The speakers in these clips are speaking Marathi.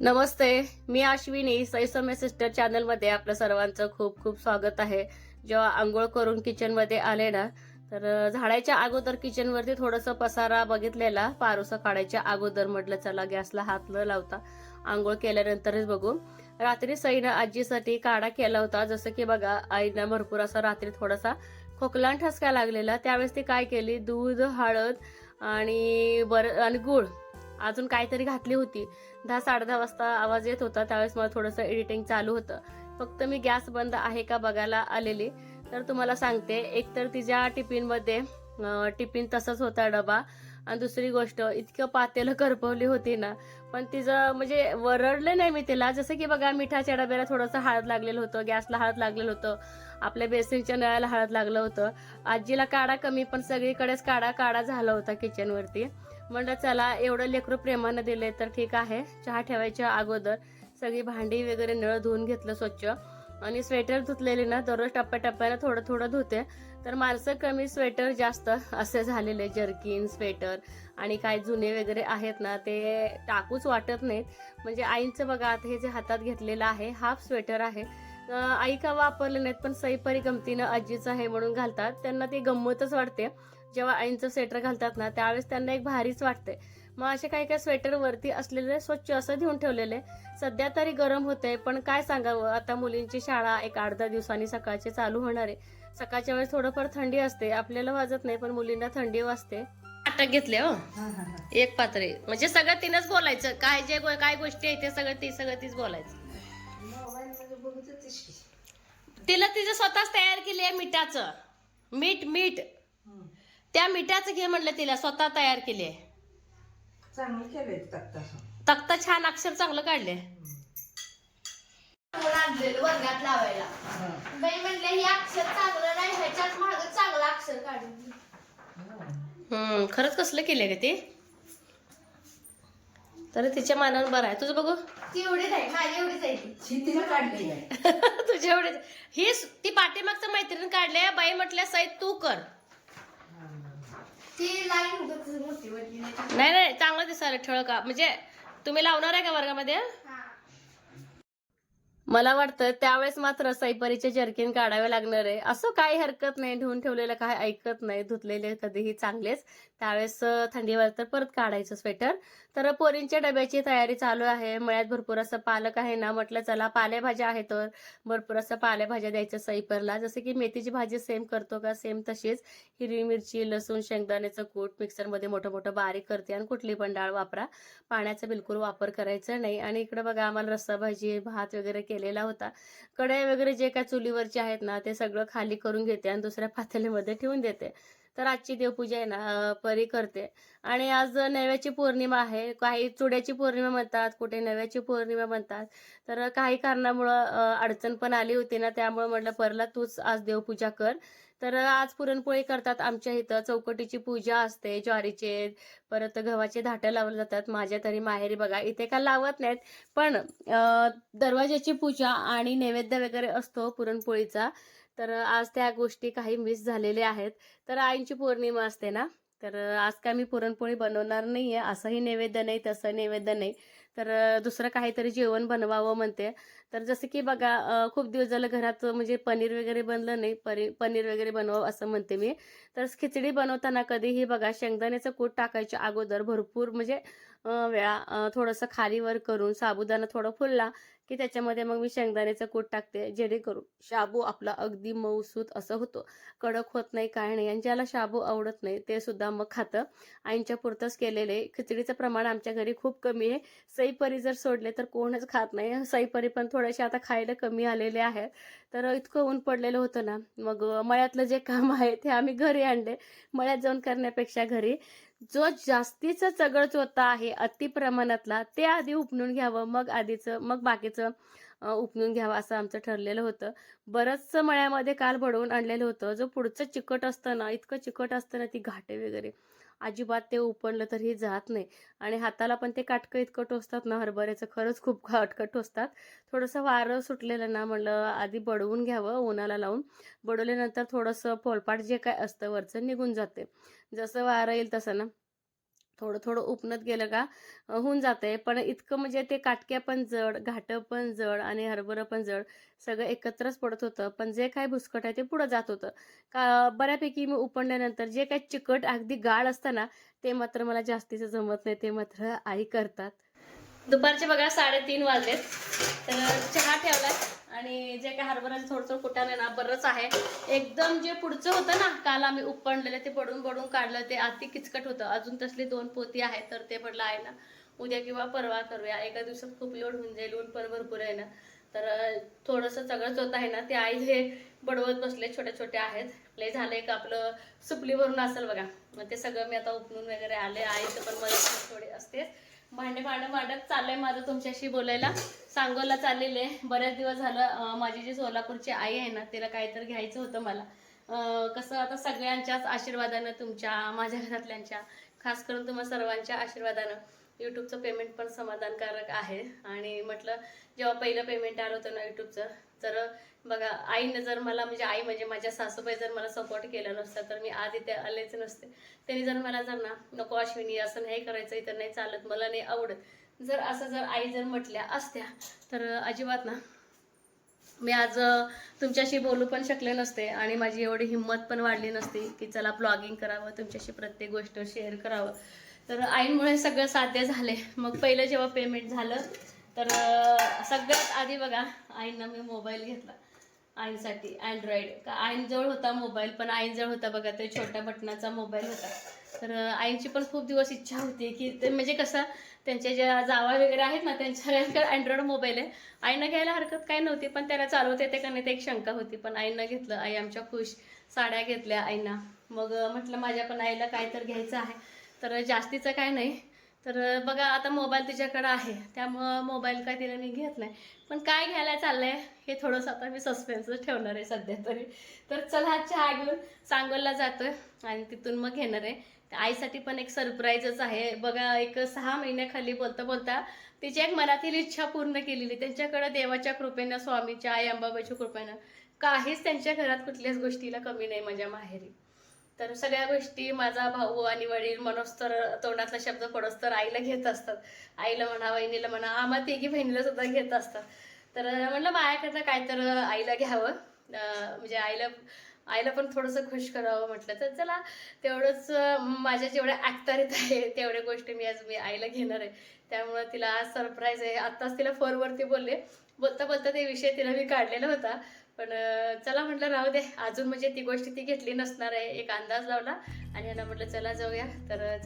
नमस्ते मी आश्विनी सैसम्य सिस्टर चॅनलमध्ये आपलं सर्वांचं खूप खूप स्वागत आहे. जेव्हा आंघोळ करून किचनमध्ये आले ना तर झाडायच्या झाडाच्या अगोदर किचनवरती थोडंसं पसारा बघितलेला पारोसा काढायच्या अगोदर म्हटलं चला गॅसला हात न लावता आंघोळ केल्यानंतरच बघू. रात्री सईनं आजीसाठी काढा केला होता जसं की बघा आईनं भरपूर असा रात्री थोडासा खोकला ठसका लागलेला. त्यावेळेस ती काय केली? दूध हळद आणि बर आणि गुळ अजून काहीतरी घातली होती. दहा साडे दहा वाजता आवाज येत होता. त्यावेळेस मला थोडंसं एडिटिंग चालू होतं. फक्त मी गॅस बंद आहे का बघायला आलेली. तर तुम्हाला सांगते एक तर तिच्या टिफिनमध्ये टिफिन तसंच होता डबा. आणि दुसरी गोष्ट इतकं पातेलं करपवली होती ना. पण तिचं म्हणजे वरडलं नाही मी तिला. जसं की बघा मिठाच्या डब्याला थोडंसं हळद लागलेलं होतं गॅसला हळद लागलेलं होतं. आपल्या बेसिनच्या नळाला हळद लागलं होतं. आजीला काढा कमी पण सगळीकडेच काढा काढा झाला होता किचनवरती म्हणलं चला एवढं लेकरं प्रेमानं दिले तर ठीक आहे. चहा ठेवायच्या अगोदर सगळी भांडी वगैरे नळ धुवून घेतलं स्वच्छ. आणि स्वेटर धुतलेली ना दररोज टप्प्याटप्प्यानं थोडं थोडं धुते. तर माणसं कमी स्वेटर जास्त असे झालेले जर्किन स्वेटर आणि काय जुने वगैरे आहेत ना ते टाकूच वाटत नाहीत. म्हणजे आईंचं बघा आता हे जे हातात घेतलेलं आहे हाफ स्वेटर आहे. आई का वापरले नाहीत पण सईपरी गमतीनं आजीचं आहे म्हणून घालतात. त्यांना ती गंमतच वाटते. जेव्हा आईंचं स्वेटर घालतात ना त्यावेळेस त्यांना एक भारीच वाटते मग असे काही काही स्वेटर वरती असलेले स्वच्छ असं देऊन ठेवलेले. सध्या तरी गरम होते पण काय सांगावं? आता मुलींची शाळा एक आठ दहा दिवसांनी सकाळची चालू होणार आहे. सकाळच्या वेळेस थोडंफार थंडी असते. आपल्याला वाजत नाही पण मुलींना थंडी वाजते. अटक घेतले हो. एक पात्रे म्हणजे सगळं तिनंच बोलायचं. काय जे काय गोष्टी आहेत ते सगळं ती सगळं तीच बोलायचं. तिला तिचं स्वतःच तयार केली आहे मिठाचं. मीठ मीठ. त्या मिठाचं घे म्हणलं तिला स्वतः तयार केली आहे. चांगलं केलंय तक्ता तक्ता छान अक्षर चांगलं काढले आणलेलं वर्गात लावायला? बाई म्हणले हे अक्षर चांगलं नाही माग चांगलं अक्षर काढून. हम्म खरंच कसलं केलंय का ते? तर तिच्या मानानं बरं आहे. तुझं बघू. ती एवढीच आहे माझी एवढीच आहे ती. शेतीला काढली आहे. तुझ्या एवढे ही ती पाठीमागचं मैत्रीण काढले बाई म्हटल्या सईद तू कर. ती लाईन मोठी वाटली नाही नाही चांगलं दिसायला ठळक. का म्हणजे तुम्ही लावणार आहे का वर्गामध्ये? मला वाटतं त्यावेळेस मात्र सैपरीचे जर्किन काढावे लागणार आहे. असं काही हरकत नाही. धुवून ठेवलेलं काय ऐकत नाही. धुतलेले कधीही चांगलेच. त्यावेळेस थंडीवर थंडी वाजत तर परत काढायचं स्वेटर. तर पोरींच्या डब्याची तयारी चालू आहे. मळ्यात भरपूर असं पालक आहे ना? म्हटलं चला पालेभाज्या आहेत तर. भरपूर असं पालेभाज्या द्यायच्या सैपरला जसं की मेथीची भाजी सेम करतो का? सेम तशीच. हिरवी मिरची लसूण शेंगदाण्याचं कूट मिक्सरमध्ये मोठं मोठं बारीक करते आणि कुठली पण डाळ वापरा. पाण्याचा बिलकुल वापर करायचा नाही. आणि इकडे बघा आम्हाला रस्सा भाजी भात वगैरे केलेला होता. कढई वगैरे जे काय चुलीवरचे आहेत ना ते सगळं खाली करून घेते आणि दुसऱ्या पातेलीमध्ये ठेवून देते. तर आजची देवपूजा आहे ना परी करते. आणि आज नव्याची पौर्णिमा आहे. काही चुड्याची पौर्णिमा म्हणतात कुठे नव्याची पौर्णिमा म्हणतात. तर काही कारणामुळं अडचण पण आली होती ना त्यामुळे म्हटलं परला तूच आज देवपूजा कर. तर आज पुरणपोळी करतात आमच्या इथं. चौकटीची पूजा असते ज्वारीचे परत गव्हाचे धाटं लावले जातात. माझ्या तरी माहेरी बघा इथे का लावत नाहीत. पण दरवाज्याची पूजा आणि नैवेद्य वगैरे असतो पुरणपोळीचा. तर आज त्या गोष्टी काही मिस झालेल्या आहेत. तर आईंची पौर्णिमा असते ना? तर आज काय मी पुरणपोळी बनवणार नाही आहे असंही नैवेद्य नाही तसं नैवेद्य नाही. तर दुसरं काहीतरी जेवण बनवावं म्हणते. तर जसं की बघा खूप दिवस झालं घरात म्हणजे पनीर वगैरे बनलं नाही परी पनीर वगैरे बनवावं असं म्हणते मी. तर खिचडी बनवताना कधीही बघा शेंगदाण्याचं कूट टाकायच्या अगोदर भरपूर म्हणजे वेळा थोडंसं खालीवर करून साबुदाणा थोडं फुलला की त्याच्यामध्ये मग मी शेंगदाण्याचं कूट टाकते जेणेकरून शाबू आपला अगदी मऊसूत असं होतो. कडक होत नाही काय नाही. आणि ज्याला शाबू आवडत नाही ते सुद्धा मग खातं. आईंच्या पुरतंच केलेले. खिचडीचं प्रमाण आमच्या घरी खूप कमी आहे. सईपरी जर सोडले तर कोणच खात नाही. सईपरी पण थोडेसे आता खायला कमी आलेले आहेत. तर इतकं ऊन पडलेलं होतं ना. मग मळ्यातलं जे काम आहे ते आम्ही घरी आणले. मळ्यात जाऊन करण्यापेक्षा घरी. जो जास्तीचा चगळ चोता आहे अति प्रमाणातला ते आधी उपणून घ्यावं मग आधीचं मग बाकीचं उपणून घ्यावं असं आमचं ठरलेलं होतं. बरंचसं मळ्यामध्ये काल बडवून आणलेलं होतं. जो पुढचं चिकट असतं ना इतकं चिकट असतं ना ती घाटे वगैरे. अजिबात ते उपणलं तरी जात नाही. आणि हाताला पण ते काटकं इतकं टोचतात ना हरभऱ्याचं खरंच खूप काटकं टोचतात. थोडंसं वारं सुटलेलं ना म्हणलं आधी बडवून घ्यावं उन्हाला लावून. बडवल्यानंतर थोडंसं पोलपाट जे काय असतं वरचं निघून जाते. जसं वारं येईल तसं ना. थोडं थोडं उपनत गेलं का होऊन जातंय. पण इतकं म्हणजे ते काटक्या पण जड घाटं पण जड आणि हरभरं पण जड सगळं एकत्रच पडत होतं. पण जे काय भुसकट आहे ते पुढं जात होतं. का बऱ्यापैकी मी उपडल्यानंतर जे काय चिकट अगदी गाळ असतं ना ते मात्र मला जास्तीचं जमत नाही ते मात्र आई करतात. दुपारचे बघा साडेतीन वाजलेत. तर चहा ठेवलाय. आणि जे काय हरभऱ्याचं थोडं थोडं कुटाणं ना बरंच आहे. एकदम जे पुढचं होतं ना काल आम्ही उपणलेलं ते पडून पडून काढलं ते अति किचकट होतं. अजून तसली दोन पोती आहेत तर ते पडलं आहे ना उद्या किंवा परवा करूया. एका दिवसात खूप लोड होऊन जाईल ऊन पण भरपूर आहे ना. तर थोडंसं सगळंच होत आहे ना ते आई हे बडवत बसले छोटे छोटे आहेत. लय झालंय का आपलं सुपली भरून असेल बघा. मग ते सगळं मी आता उपणून वगैरे आले. आईचं पण मदत थोडी असते भांडे भांडं मांडत चाललंय माझं तुमच्याशी बोलायला. सांगोला चाललेले. बऱ्याच दिवस झालं माझी जी सोलापूरची आई आहे ना तिला काहीतरी घ्यायचं होतं मला. कसं आता सगळ्यांच्याच आशीर्वादानं तुमच्या माझ्या घरातल्यांच्या खास करून तुम्हा सर्वांच्या आशीर्वादानं यूट्यूबचं पेमेंट पण समाधानकारक आहे. आणि म्हटलं जेव्हा पहिलं पेमेंट आलं होतं ना यूट्यूबचं तर बघा आईनं जर मला म्हणजे आई म्हणजे माझ्या सासूबाई जर मला सपोर्ट केला नसता तर मी आज इथे आलेच नसते. त्यांनी जर मला जर ना नको अश्विनी असं नाही करायचं इथं नाही चालत मला नाही आवडत. जर असं जर आई जर म्हटल्या असत्या तर अजिबात ना मी आज तुमच्याशी बोलू पण शकले नसते आणि माझी एवढी हिंमत पण वाढली नसती की चला ब्लॉगिंग करावं तुमच्याशी प्रत्येक गोष्ट शेअर करावं. तर आईमुळे सगळं साध्य झाले मग पहिलं जेव्हा पेमेंट झालं तर सगळ्यात आधी बघा आईंना मी मोबाईल घेतला. आईंसाठी अँड्रॉइड. का आईंजवळ होता मोबाईल पण आईंजवळ होता बघा ते छोट्या बटनाचा मोबाईल होता. तर आईंची पण खूप दिवस इच्छा होती की ते म्हणजे कसं त्यांच्या ज्या जावा वगैरे आहेत ना त्यांच्याकडे अँड्रॉइड मोबाईल आहे. आईनं घ्यायला हरकत काय नव्हती पण त्याला चालवता येते का नाही ते एक शंका होती. पण आईनं घेतलं आई आमच्या खुश साड्या घेतल्या आईना. मग म्हटलं माझ्या पण आईला काय तर घ्यायचं आहे. तर जास्तीचं काय नाही. तर बघा आता मोबाईल तिच्याकडं आहे. त्यामुळं मोबाईल काय तिला मी घेत नाही. पण काय घ्यायला चाललंय हे थोडंसं आता मी सस्पेन्सच ठेवणार आहे सध्या तरी. तर चला चहा घेऊन सांगोलला जातोय आणि तिथून मग घेणार आहे. आईसाठी पण एक सरप्राईजच आहे. बघा एक सहा महिन्याखाली बोलता बोलता तिची एक मनातील इच्छा पूर्ण केलेली. त्यांच्याकडे देवाच्या कृपेनं स्वामीच्या आई अंबाबाईच्या कृपेनं काहीच त्यांच्या घरात कुठल्याच गोष्टीला कमी नाही माझ्या माहेरी. तर सगळ्या गोष्टी माझा भाऊ आणि वडील मनोस्तर तोंडातला शब्द पडोस्तर आईला घेत असतात. आईला म्हणा वहिनीला म्हणा आम्हा तिघी बहिणीला सुद्धा घेत असतात. तर म्हटलं माझ्याकडनं काय तर आईला घ्यावं. अं, म्हणजे आईला आईला पण थोडंसं खुश करावं म्हटलं. तर चला तेवढंच माझ्या जेवढ्या ॲक्तारीत आहे तेवढ्या गोष्टी मी आज मी आईला घेणार आहे. त्यामुळं तिला आज सरप्राईज आहे. आत्ताच तिला फोनवरती बोलले. बोलता बोलता ते विषय तिला मी काढलेला होता. पण चला म्हटलं राहू दे. अजून म्हणजे ती गोष्ट ती घेतली नसणार आहे. एक अंदाज लावला आणि यांना म्हटलं चला जाऊया. तर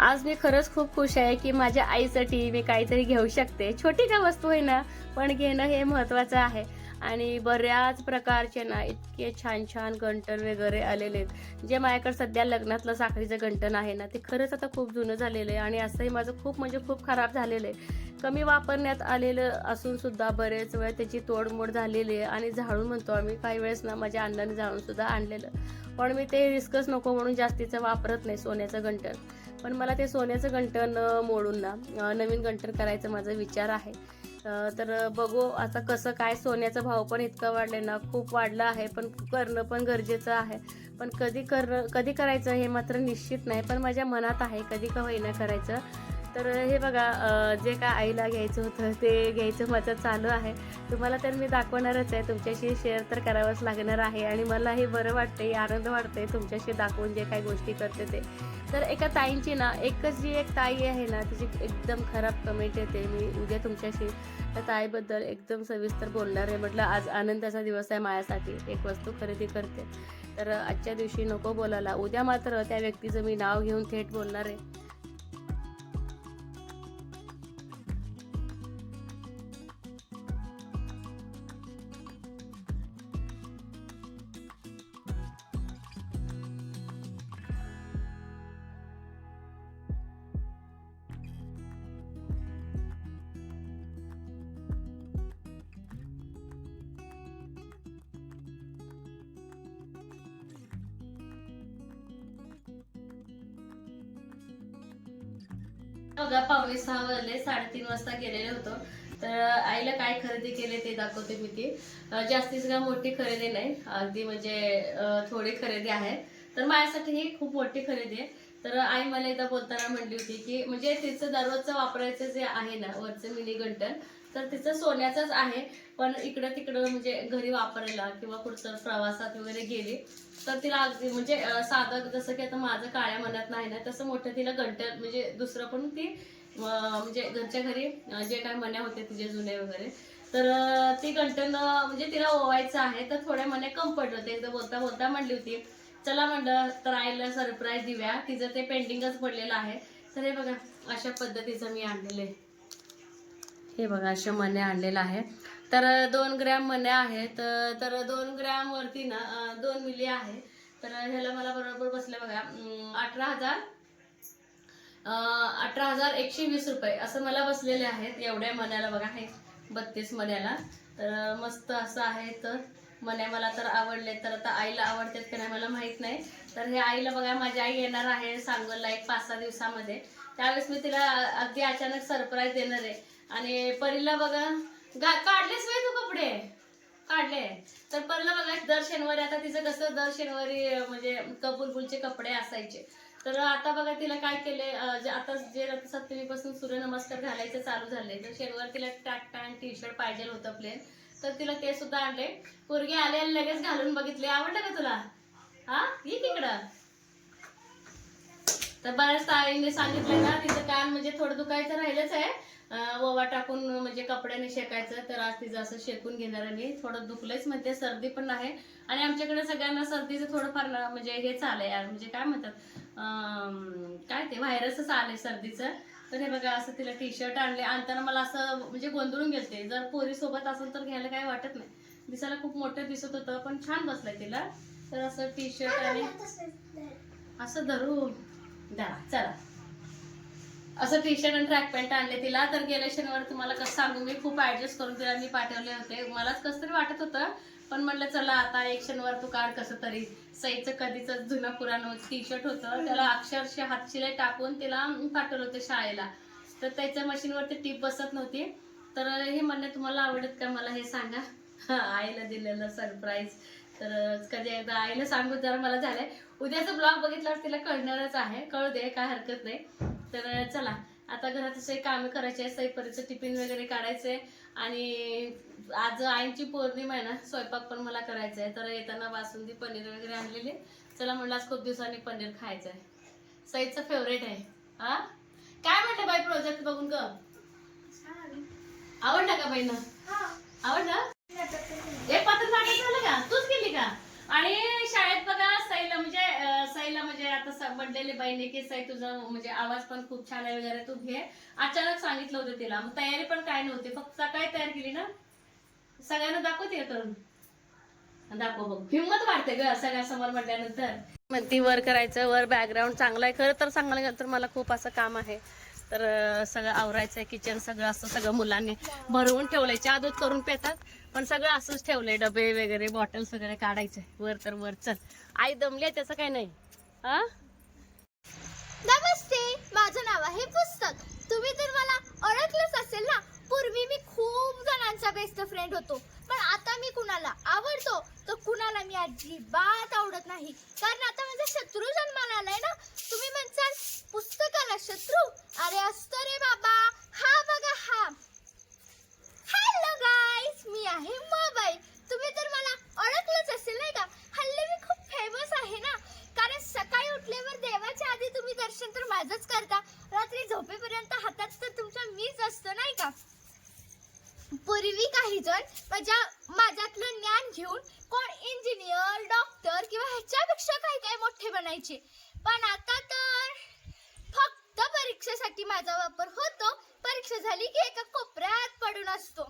आज मी खरंच खूप खुश आहे की माझ्या आईसाठी मी काहीतरी घेऊ शकते. छोटी का वस्तू आहे ना पण घेणं हे महत्वाचं आहे. आणि बऱ्याच प्रकारचे ना इतके छान छान गंटन वगैरे आलेले आहेत. जे माझ्याकडे सध्या लग्नातलं साखरीचं गंटन आहे ना ते खरंच आता खूप जुनं झालेलं आहे. आणि असंही माझं खूप म्हणजे खूप खराब झालेलं आहे. कमी वापरण्यात आलेलं असून सुद्धा बरेच वेळ त्याची तोडमोड झालेली आहे. आणि झाडून म्हणतो आम्ही काही वेळेस ना माझ्या अण्णाने झाडून सुद्धा आणलेलं. पण मी ते रिस्कच नको म्हणून जास्तीचं वापरत नाही सोन्याचं गंटन पण मला ते सोन्याचं गंटन मोडून ना नवीन गंटन करायचा माझा विचार आहे. तर बघू आता कसं काय सोन्याचा भाव पण इतका वाढलाय ना खूप वाढला आहे पण करणं पण गरजेचं आहे. पण कधी करणं कधी करायचं हे मात्र निश्चित नाही पण माझ्या मनात आहे कधी का होईना करायचं. तर हे बघा जे काय आईला घ्यायचं होतं ते घ्यायचं माझं चालू आहे. तुम्हाला तर मी दाखवणारच आहे तुमच्याशी शेअर तर करावंच लागणार आहे. आणि मला हे बरं वाटते आनंद वाटते तुमच्याशी दाखवून जे काही गोष्टी करते ते. तर एका ताईंची ना एकच जी एक ताई आहे ना तिची एकदम खराब कमेंट येते. मी उद्या तुमच्याशी त्या ताईबद्दल एकदम सविस्तर बोलणार आहे. म्हटलं आज आनंदाचा दिवस आहे माझ्यासाठी. एक वस्तू खरेदी करते. तर आजच्या दिवशी नको बोलायला. उद्या मात्र त्या व्यक्तीचं मी नाव घेऊन थेट बोलणार आहे. बघा पावणे सहा वाजले साडेतीन वाजता गेलेले होतो. तर आईला काय खरेदी केले ते दाखवते मी ती. जास्तीच काय मोठी खरेदी नाही. अगदी म्हणजे थोडी खरेदी आहे. तर माझ्यासाठी ही खूप मोठी खरेदी आहे. तर आई मला एकदा बोलताना म्हणली होती की म्हणजे तिचं दररोजचं वापरायचं जे आहे ना वरचं मिनी गंटन तर तिचं सोन्याचंच आहे पण इकडं तिकडं म्हणजे घरी वापरायला किंवा कुठचं प्रवासात वगैरे गेली तर तिला अगदी म्हणजे साधं जसं की आता माझं काळ्या मनात नाही ना तसं मोठं तिला गंटन म्हणजे दुसरं पण ती म्हणजे घरच्या घरी जे काय मन्या होते तिचे जुने वगैरे तर ती गंटन म्हणजे तिला ओवायचं आहे तर थोड्या मने कम पडलं होते. एकदा बोलता बोलता म्हणली होती चला म्हणलं तर आईला सरप्राईज देऊया. तिचं ते पेंडिंगच पडलेलं आहे. तर हे बघा अशा पद्धतीचं मी आणलेलं आहे. हे बघा अशा मण्या आणलेलं आहे तर दोन ग्रॅम मण्या आहेत. तर दोन ग्रॅमवरती ना दोन मिली आहे. तर ह्याला मला बरोबर बसले बघा. अठरा हजार अठरा हजार एकशे वीस रुपये असं मला बसलेले आहेत. एवढ्या मण्याला बघा हे बत्तीस मण्याला. तर मस्त असं आहे तर. म्हणे मला तर आवडले तर आता आईला आवडतात की नाही मला माहीत नाही. तर हे आईला बघा माझी आई येणार आहे सांगोलला एक पाच सहा दिवसामध्ये. त्यावेळेस मी तिला अगदी अचानक सरप्राईज देणार आहे. आणि परीला बघा गा काढलेच नाही तू कपडे? काढले. तर परीला बघा दर शनिवारी आता तिचं कसं दर शनिवारी म्हणजे कबुलबुलचे कपडे असायचे. तर आता बघा तिला काय केले जे आता जे सप्तमीपासून सूर्यनमस्कार घालायचे चालू झाले तर शनिवार तिला ट्रॅक पॅन्ट टी शर्ट पाहिजे होतं प्लेन तर तिला ते सुद्धा आणले पोरगे आले आणि लगेच घालून बघितले. आवडलं का तुला? हा? ये तिकडं तर बऱ्याच आईने सांगितलं ना तिचं कान म्हणजे थोडं दुखायचं राहिलंच आहे. ओवा टाकून म्हणजे कपड्याने शेकायचं तर आज तिचं असं शेकून घेणार आहे मी. थोडं दुखलंच म्हणते सर्दी पण आहे. आणि आमच्याकडे सगळ्यांना सर्दीचं थोडंफार म्हणजे हे चाललंय यार म्हणजे काय म्हणतात? काय ते व्हायरसच आलंय सर्दीचं. तर हे बघा असं तिला टी शर्ट आणले. आणताना मला असं म्हणजे गोंधळून गेलते. जर पोरी सोबत असेल तर घ्यायला काय वाटत नाही. दिसायला खूप मोठं दिसत होतं पण छान बसलंय तिला. तर असं टी शर्ट आणि असं धरून द्या चला. असं टी शर्ट आणि ट्रॅक पॅन्ट आणले तिला. तर गेल्या शनिवार तुम्हाला कसं सांगू मी खूप ऍडजस्ट करून तिला मी पाठवले होते. मलाच कसं तरी वाटत होतं पण म्हणलं चला आता एक शनिवार तू काढ कसं तरी. सईचं कधीच जुनं पुराण टी शर्ट होतं. त्याला अक्षरशः हातशिलाई टाकून तिला पाठवलं होतं शाळेला. तर त्याच्या मशीनवरती टीप बसत नव्हती. तर हे म्हणणं तुम्हाला आवडत का मला हे सांगा? आईला दिलेलं सरप्राईज तर कधी एकदा आईला सांगू जरा मला झालंय. उद्याचा ब्लॉग बघितल्यावर तिला कळणारच आहे. कळू दे काय हरकत नाही. तर चला आता घरात असे कामं करायचे आहे सैपरीचं टिफिन वगैरे काढायचंय आणि आज आईची पौर्णिमा आहे ना स्वयंपाक पण मला करायचा आहे. तर येताना बासुंदी पनीर वगैरे आणलेले. चला म्हणलं आज खूप दिवसांनी पनीर खायचं आहे. सईचं फेवरेट आहे. हा? काय म्हणते बाई प्रोजेक्ट बघून ग? आवडला का बाईनं? आवडला? एक पात्र नाटक झालं का? तूच गेली का? आणि शाळेत बघा सईला म्हणजे अं, सईला म्हणजे आता बड्डेले बाईने की सई तुझा म्हणजे आवाज पण खूप छान आहे वगैरे तू घे. अचानक सांगितलं होतं तिला. मग तयारी पण काय नव्हती. फक्त सकाळी तयार केली ना. सगळ्यांना दाखवते का करून दाखव बघ. हिंमत वाढते ग सगळ्यासमोर म्हटल्यानंतर. ती वर करायचं वर बॅकग्राऊंड चांगलं आहे. खरं तर सांगायला तर मला खूप असं काम आहे. तर सगळं आवरायचं किचन सगळं असं सगळं मुलांनी भरवून ठेवलंय. चहा दूध करून पेतात पण सगळं असंच ठेवलंय. डबे वगैरे बॉटल्स वगैरे काढायचे. वर तर वर चल. आई दमली आहे त्याचं काय नाही. हा? नमस्ते माझं नाव आहे पुस्तक. तुम्ही तर मला ओळखलंच असेल ना पूर्वी मी खूप जणांचा बेस्ट फ्रेंड होतो. पण आता मी कुणाला आवडतो तर कुणाला मी अजिबात आवडत नाही. कारण आता माझा शत्रू जन्माला आलाय ना तुम्ही म्हणसाल पुस्तकाला शत्रू? अरे असतो रे बाबा. हा बघा हा. हॅलो गाईस मी आहे मोबाईल तुम्ही तर मला ओळखलंच असेल नाही का? हल्ली मी खूप फेमस आहे ना. कारण सकाळी उठल्यावर देवाच्या आधी तुम्ही दर्शन तर माझंच करता काही जण माझ्या माझ्यातलं ज्ञान घेऊन कोण इंजिनियर डॉक्टर किंवा ह्याच्यापेक्षा काही काही मोठे बनायचे पण आता तर फक्त परीक्षेसाठी माझा वापर होतो परीक्षा झाली की एका कोपऱ्यात पडून असतो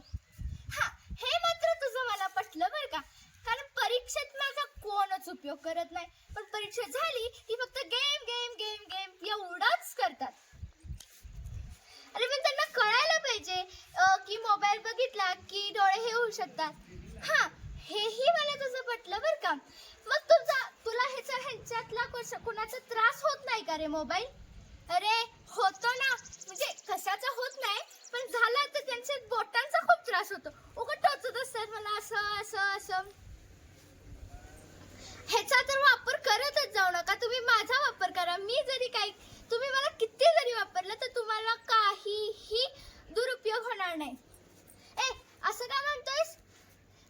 हा हे मात्र तुझं मला पटलं बरं का कारण परीक्षेत माझा कोणच उपयोग करत नाही पण परीक्षा झाली की फक्त गेम गेम गेम गेम एवढंच करतात. अरे पण त्यांना कळायला पाहिजे की मोबाईल बघितला की डोळे हे होऊ शकतात. हा हेही मला तुझं पटलं बरं का. मग तुझा तुला ह्याचा ह्यांच्यातला कोणाचा कुणाचा त्रास होत नाही का रे मोबाईल अरे होतो ना. म्हणजे कशाचा होत नाही पण झाला तर त्यांच्या बोटांचा खूप त्रास होतो. उघड टोचत असतात मला असं असं असं. ह्याचा तर वापर करतच जाऊ नका. तुम्ही माझा वापर करा. मी जरी काही तुम्ही मला किती जरी वापरलं तर तुम्हाला काहीही दुरुपयोग होणार नाही. ए असं का म्हणतोयस?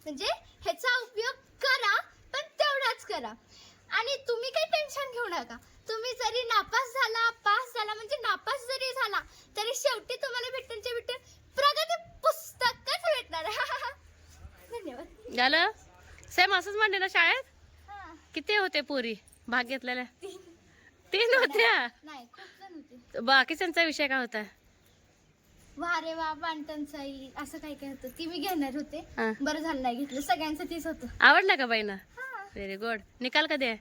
म्हणजे ह्याचा उपयोग करा पण तेवढाच करा. आणि तुम्ही काही टेन्शन घेऊ नका. तुम्ही जरी नापास झाला पास झाला म्हणजे नापास जरी झाला तरी शेवटी तुम्हाला भेटूनच्या भेटून प्रगती पुस्तकच भेटणार. धन्यवाद. झालं? सेम असंच म्हणते ना शाळेत? किती होते पोरी? भाग घेतलेल्या? तीन. तीन होत्या? बाकीच्यांचा विषय काय होता? वा रे वा बांटणचाई असं काय काय होतं ती मी घेणार होते. हा. बरं झालं नाही घेतलं सगळ्यांचं तीच होतं. आवडला का बाईना? हा. व्हेरी गुड निकाल कधी आहे?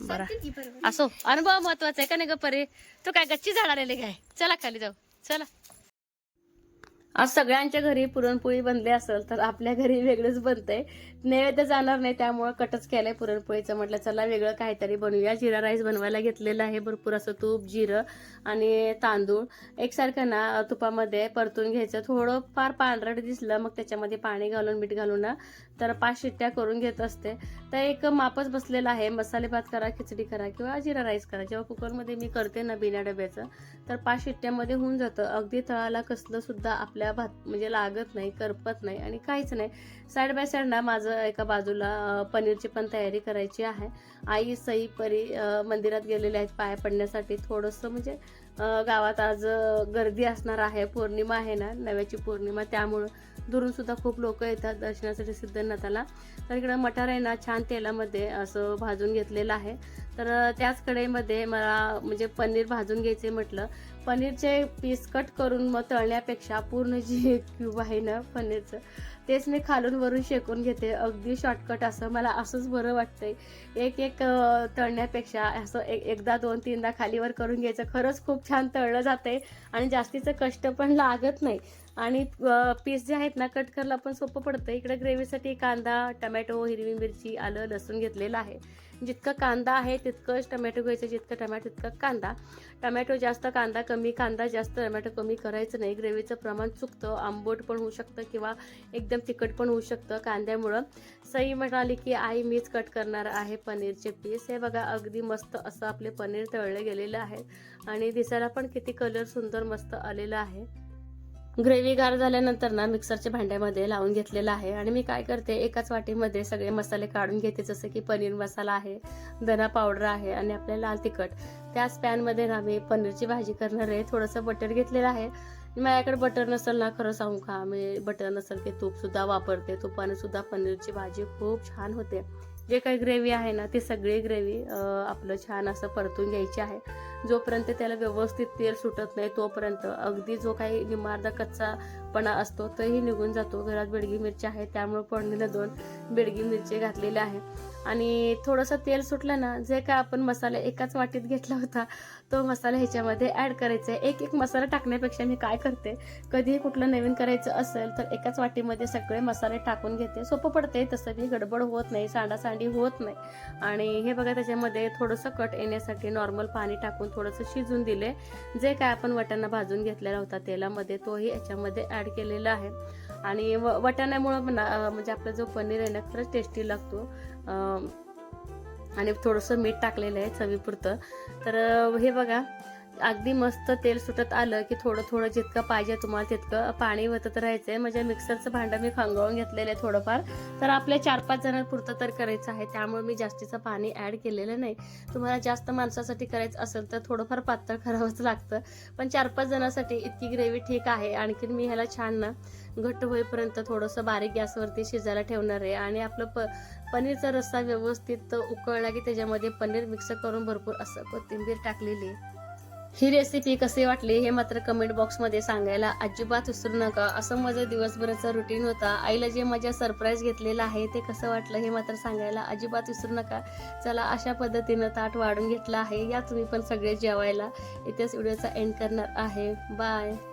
बरं. असो अनुभव महत्त्वाचा आहे का नाही ग परे? तू काय गच्ची झाडालेली काय? चला खाली जाऊ. चला. आज सगळ्यांच्या घरी पुरणपोळी बनली असेल तर आपल्या घरी वेगळंच बनतंय. नैवेद्य जाणार नाही त्यामुळं कटच केलंय पुरणपोळीचं. म्हटलं चला वेगळं काहीतरी बनवूया. जिरा राईस बनवायला घेतलेलं आहे भरपूर असं तूप जिरं आणि तांदूळ. एकसारखं ना तुपामध्ये परतून घ्यायचं. थोडं फार पांढरट दिसलं मग त्याच्यामध्ये पाणी घालून मीठ घालून ना तर पाच शिट्ट्या करून घेत असते. तर एक मापच बसलेलं आहे. मसाले भात करा खिचडी करा किंवा जिरा राईस करा. जेव्हा कुकरमध्ये मी करते ना बिना डब्याचं तर पाच शिट्ट्यामध्ये होऊन जातं. अगदी तळाला कसलं सुद्धा आपल्या भात म्हणजे लागत नाही करपत नाही आणि काहीच नाही. साईड बाय साईड ना माझं एका बाजूला पनीरची पण तयारी करायची आहे. आई सई परी मंदिरात गेलेले आहेत पाया पडण्यासाठी. थोडंसं म्हणजे गावात आज गर्दी असणार आहे. पौर्णिमा आहे ना नव्याची पौर्णिमा. त्यामुळं दुरून सुद्धा खूप लोक येतात दर्शनासाठी सिद्धनाथाला. तर इकडं मटार आहे ना छान तेलामध्ये असं भाजून घेतलेलं आहे. तर त्याच कडेमध्ये मला म्हणजे पनीर भाजून घ्यायचे म्हटलं. पनीरचे पीस कट करून मग तळण्यापेक्षा पूर्ण जी क्यूब आहे ना पनीरचं तेच मी खालून वरून शेकून घेते. अगदी शॉर्टकट असं. मला असंच बरं वाटतंय. एक एक तळण्यापेक्षा असं एक एकदा दोन तीनदा खालीवर करून घ्यायचं. खरंच खूप छान तळलं जाते आणि जास्तीचं कष्ट पण लागत नाही. आणि पीस जे आहेत ना कट करायला पण सोपं पडतं. इकडे ग्रेव्हीसाठी कांदा टमॅटो हिरवी मिरची आलं लसूण घेतलेलं आहे. जितकं कांदा आहे तितकंच टमॅटो घ्यायचं. जितकं टमॅटो तितकं कांदा. टमॅटो जास्त कांदा कमी कांदा जास्त टमॅटो कमी करायचं नाही. ग्रेव्हीचं प्रमाण चुकतं आंबट पण होऊ शकतं किंवा एकदम तिखट पण होऊ शकतं कांद्यामुळं. सई म्हणाली की आई मीच कट करणार आहे पनीरचे पीस हे बघा अगदी मस्त असं आपले पनीर तळले गेलेलं आहे. आणि दिसायला पण किती कलर सुंदर मस्त आलेला आहे. ग्रेव्ही गार झाल्यानंतर ना मिक्सरच्या भांड्यामध्ये लावून घेतलेला आहे. आणि मी काय करते एकाच वाटीमध्ये सगळे मसाले काढून घेते जसं की पनीर मसाला आहे धना पावडर आहे आणि आपले लाल तिखट. त्याच पॅनमध्ये ना मी पनीरची भाजी करणार आहे. थोडंसं बटर घेतलेलं आहे. माझ्याकडे बटर नसेल ना खरं सांगू का? मी बटर नसेल की तूपसुद्धा वापरते. तुपाने सुद्धा पनीरची भाजी खूप छान होते. जे काही ग्रेव्ही आहे ना ती सगळी ग्रेव्ही आपलं छान असं परतून घ्यायची आहे. जोपर्यंत त्याला व्यवस्थित तेल सुटत नाही तोपर्यंत. अगदी जो काही निमार्दा कच्चापणा असतो तोही निघून जातो. घरात बेडगी मिरची आहे त्यामुळे फोडणीला दोन बेडगी मिरची घातलेली आहे आणि थोडंसं तेल सुटलं ना जे काय आपण मसाला एकाच वाटीत घेतला होता तो मसाला ह्याच्यामध्ये ॲड करायचा आहे. एक एक मसाला टाकण्यापेक्षा मी काय करते कधीही कुठलं नवीन करायचं असेल तर एकाच वाटीमध्ये सगळे मसाले टाकून घेते. सोपं पडते तसं मी गडबड होत नाही सांडासांडी होत नाही. आणि हे बघा त्याच्यामध्ये थोडंसं कट येण्यासाठी नॉर्मल पाणी टाकून थोडंसं शिजून दिले जे काय आपण वाटाणा भाजून घेतलेला होता तेलामध्ये तोही याच्यामध्ये ॲड केलेला आहे. आणि व वाटाण्यामुळं म्हणा म्हणजे आपला जो पनीर आहे ना खरंच टेस्टी लागतो. आणि थोडंसं मीठ टाकलेलं आहे चवीपुरतं. तर हे बघा अगदी मस्त तेल सुटत आलं की थोडं थोडं जितकं पाहिजे तुम्हाला तितकं पाणी वतत आहे म्हणजे मिक्सरचं भांडं मी खांगवून घेतलेलं आहे थोडंफार. तर आपल्या चार पाच जणांपुरतं तर करायचं आहे. त्यामुळे मी जास्तीचं पाणी ॲड केलेलं नाही. तुम्हाला जास्त माणसासाठी करायचं असेल तर थोडंफार पातळ करावंच लागतं. पण चार पाच जणांसाठी इतकी ग्रेव्ही ठीक आहे. आणखीन मी ह्याला छान ना घट्ट होईपर्यंत थोडंसं बारीक गॅसवरती शिजायला ठेवणार आहे. आणि आपलं प पनीरचा रस्सा व्यवस्थित उकळला की त्याच्यामध्ये पनीर मिक्स करून भरपूर असं कोथिंबीर टाकलेली आहे. ही रेसिपी कशी वाटली हे मात्र कमेंट बॉक्समध्ये सांगायला अजिबात विसरू नका. असं माझं दिवसभराचं रुटीन होता. आईला जे माझ्या सरप्राईज घेतलेलं आहे ते कसं वाटलं हे मात्र सांगायला अजिबात विसरू नका. चला अशा पद्धतीनं ताट वाढून घेतलं आहे. या तुम्ही पण सगळे जेवायला. इथेच व्हिडिओचा एंड करणार आहे. बाय